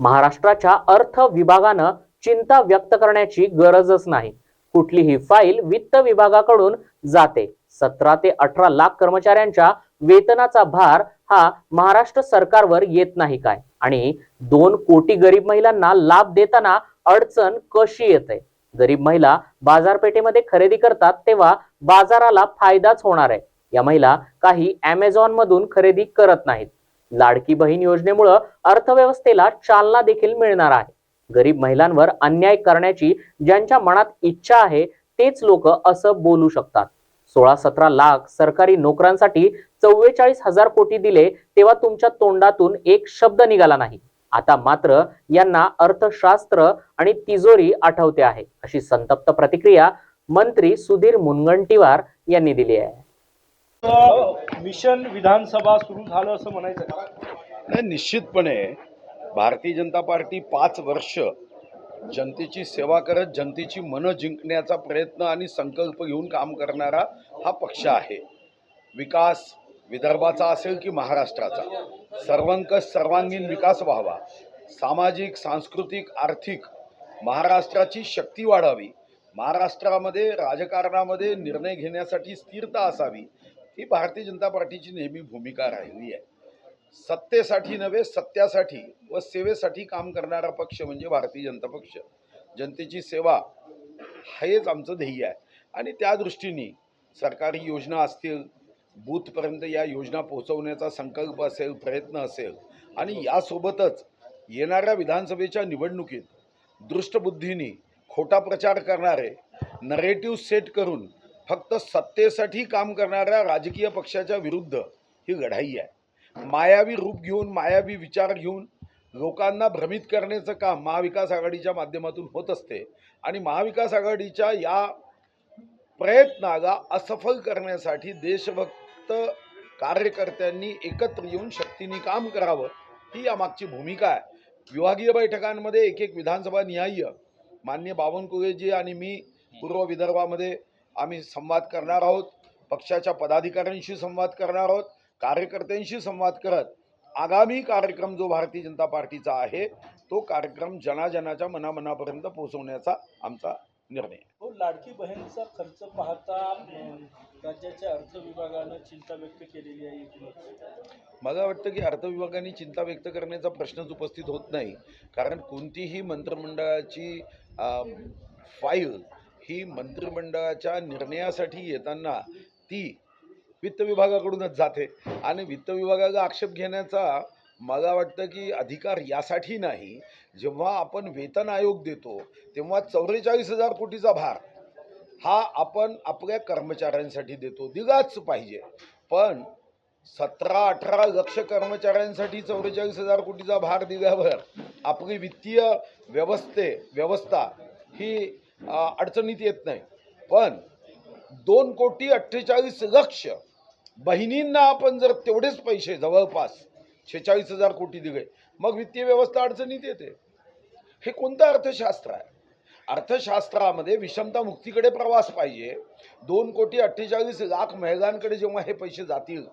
महाराष्ट्राच्या अर्थ विभागानं चिंता व्यक्त करण्याची गरजच नाही. कुठलीही फाईल वित्त विभागाकडून जाते. सतरा ते अठरा लाख कर्मचाऱ्यांच्या वेतनाचा भार हा महाराष्ट्र सरकारवर येत नाही काय? आणि दोन कोटी गरीब महिलांना लाभ देताना अडचण कशी येते? गरीब महिला बाजारपेठेमध्ये खरेदी करतात तेव्हा बाजाराला फायदाच होणार आहे. या महिला काही अमेझॉन मधून खरेदी करत नाहीत. लाडकी बहीण योजनेमुळं अर्थव्यवस्थेला चालना देखील मिळणार आहे. गरीब महिलांवर अन्याय करण्याची ज्यांच्या मनात इच्छा आहे तेच लोक असं बोलू शकतात. सोळा सतरा लाख सरकारी नोकरांसाठी चव्वेचाळीस हजार कोटी दिले तेव्हा तुमच्या तोंडातून एक शब्द निघाला नाही. आता मात्र यांना अर्थशास्त्र आणि तिजोरी आठवते आहे अशी संतप्त प्रतिक्रिया मंत्री सुधीर मुनगंटीवार यांनी दिली आहे. मिशन विधानसभा सुरू झालं असं म्हणायचं का? नाही निश्चितपणे भारतीय जनता पार्टी पाच वर्ष जनतेची सेवा करत जनतेची मनं जिंकण्याचा प्रयत्न आणि संकल्प घेऊन काम करणारा हा पक्ष आहे. विकास विदर्भाचा असेल की महाराष्ट्राचा सर्वंकष सर्वांगीण विकास व्हावा. सामाजिक सांस्कृतिक आर्थिक महाराष्ट्राची शक्ती वाढावी. महाराष्ट्रामध्ये राजकारणामध्ये निर्णय घेण्यासाठी स्थिरता असावी. ही भारतीय जनता पार्टीची नेहमी भूमिका राहिली आहे. सत्तेसाठी नव्हे सत्यासाठी व सेवेसाठी काम करणारा पक्ष म्हणजे भारतीय जनता पक्ष. जनतेची सेवा हेच आमचं ध्येय आहे. आणि त्या दृष्टीने सरकारी योजना असतील बूथपर्यंत या योजना पोहोचवण्याचा संकल्प असेल प्रयत्न असेल आणि यासोबतच येणाऱ्या विधानसभेच्या निवडणुकीत दृष्टबुद्धीने खोटा प्रचार करणारे नरेटिव्ह सेट करून फक्त सत्तेसाठी काम करणाऱ्या राजकीय पक्षाच्या विरुद्ध ही लढाई आहे. मायावी रूप घेऊन मायावी विचार घेऊन लोकांना भ्रमित करण्याचं काम महाविकास आघाडीच्या माध्यमातून होत असते आणि महाविकास आघाडीच्या या प्रयत्नाला असफल करण्यासाठी देशभक्त कार्यकर्त्यांनी एकत्र येऊन शक्तीने काम करावं ही यामागची भूमिका आहे. विभागीय बैठकांमध्ये एक एक विधानसभा निहाय्य मान्य बावनकुळेजी आणि मी पूर्व विदर्भामध्ये आम्ही संवाद करणार आहोत. पक्षाच्या पदाधिकाऱ्यांशी संवाद करणार आहोत. कार्यकर्त्यांशी संवाद करत आगामी कार्यक्रम जो भारतीय जनता पार्टीचा आहे तो कार्यक्रम जनाजनाच्या मनामनापर्यंत पोहोचवण्याचा आमचा निर्णय हो लाडकी बहीणचा खर्च पाहता राज्याच्या अर्थ विभागानं चिंता व्यक्त केलेली आहे. मला वाटतं की अर्थविभागाने चिंता व्यक्त करण्याचा प्रश्नच उपस्थित होत नाही. कारण कोणतीही मंत्रिमंडळाची फाईल ही मंत्रिमंडळाच्या निर्णयासाठी येताना ती वित्त विभागाकडूनच जाते. आणि वित्त विभागाला आक्षेप घेण्याचा मला वाटतं की अधिकार यासाठी नाही. जेव्हा आपण वेतन आयोग देतो तेव्हा चौवेचाळीस हजार कोटीचा भार हा आपण आपल्या कर्मचाऱ्यांसाठी देतो. दिलाच पाहिजे. पण सतरा अठरा लक्ष कर्मचाऱ्यांसाठी चौवेचाळीस हजार कोटीचा भार दिल्यावर आपली वित्तीय व्यवस्थे व्यवस्था ही अडचणीत येत नाही. पण दोन कोटी अठ्ठेचाळीस लक्ष बहिणींना आपण जर तेवढेच पैसे जवळपास शेहेचाळीस हजार कोटी दिले मग वित्तीय व्यवस्था अडचणीत येते. हे कोणतं अर्थशास्त्र आहे? अर्थशास्त्रामध्ये विषमता मुक्तीकडे प्रवास पाहिजे. दोन कोटी अठ्ठेचाळीस लाख महिलांकडे जेव्हा हे पैसे जातील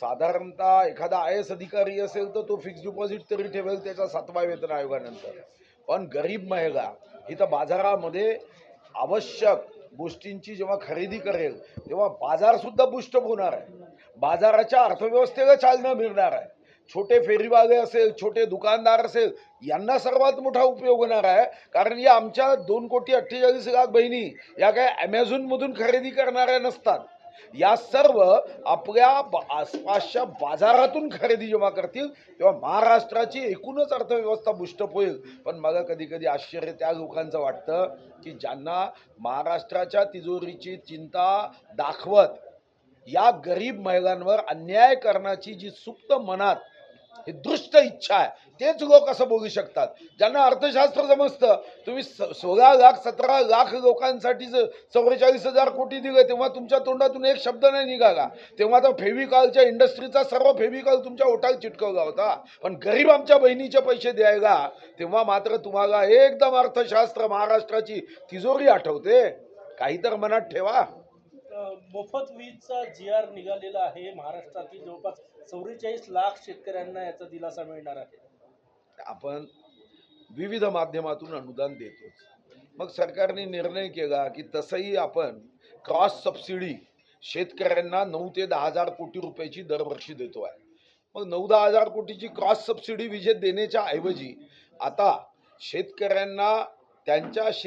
साधारणतः एखादा आय एस अधिकारी असेल तर तो फिक्स डिपॉझिट तरी ठेवेल त्याच्या सातवा वेतन आयोगानंतर. पण गरीब महिला इथं बाजारामध्ये आवश्यक गोष्टींची जेव्हा खरेदी करेल तेव्हा बाजारसुद्धा बुष्ट होणार आहे. बाजाराच्या अर्थव्यवस्थेला चालना मिळणार आहे. छोटे फेरीवाले असेल छोटे दुकानदार असेल यांना सर्वात मोठा उपयोग होणार आहे. कारण या आमच्या दोन कोटी अठ्ठेचाळीस लाख बहिणी या काय ॲमेझॉनमधून खरेदी करणाऱ्या नसतात. या सर्व आपल्या आसपासच्या बाजारातून खरेदी जेव्हा करतील तेव्हा महाराष्ट्राची एकूणच अर्थव्यवस्था बुष्टप होईल. पण मला कधी कधी आश्चर्य त्या लोकांचं वाटतं की ज्यांना महाराष्ट्राच्या तिजोरीची चिंता दाखवत या गरीब महिलांवर अन्याय करण्याची जी सुप्त मनात ही दृष्ट इच्छा आहे. तेच लोक असं बोलू शकतात. ज्यांना अर्थशास्त्र समजतं तुम्ही सोळा लाख सतरा लाख लोकांसाठी जर चौवेचाळीस हजार कोटी दिले तेव्हा तुमच्या तोंडातून एक शब्द नाही निघाला. तेव्हा तर फेविकॉलच्या इंडस्ट्रीचा सर्व फेविकॉल तुमच्या ओटात चिटकवला होता. पण गरीब आमच्या बहिणीचे पैसे द्यायला तेव्हा मात्र तुम्हाला एकदम अर्थशास्त्र महाराष्ट्राची तिजोरी आठवते. काही तर मनात ठेवा. मोफत वीजचा जी आर निघालेला आहे महाराष्ट्रातील जवळपास चौवेचाळीस लाख शेतकऱ्यांना याचा दिलासा मिळणार आहे. आपण विविध माध्यमातून अनुदान देतोच. मग सरकारने निर्णय केला की तसंही आपण क्रॉस सबसिडी शेतकऱ्यांना नऊ ते दहा हजार कोटी रुपयाची दरवर्षी देतो आहे. मग नऊ दहा हजार कोटीची क्रॉस सबसिडी विजेत देण्याच्या ऐवजी आता शेतकऱ्यांना त्यांच्या शेत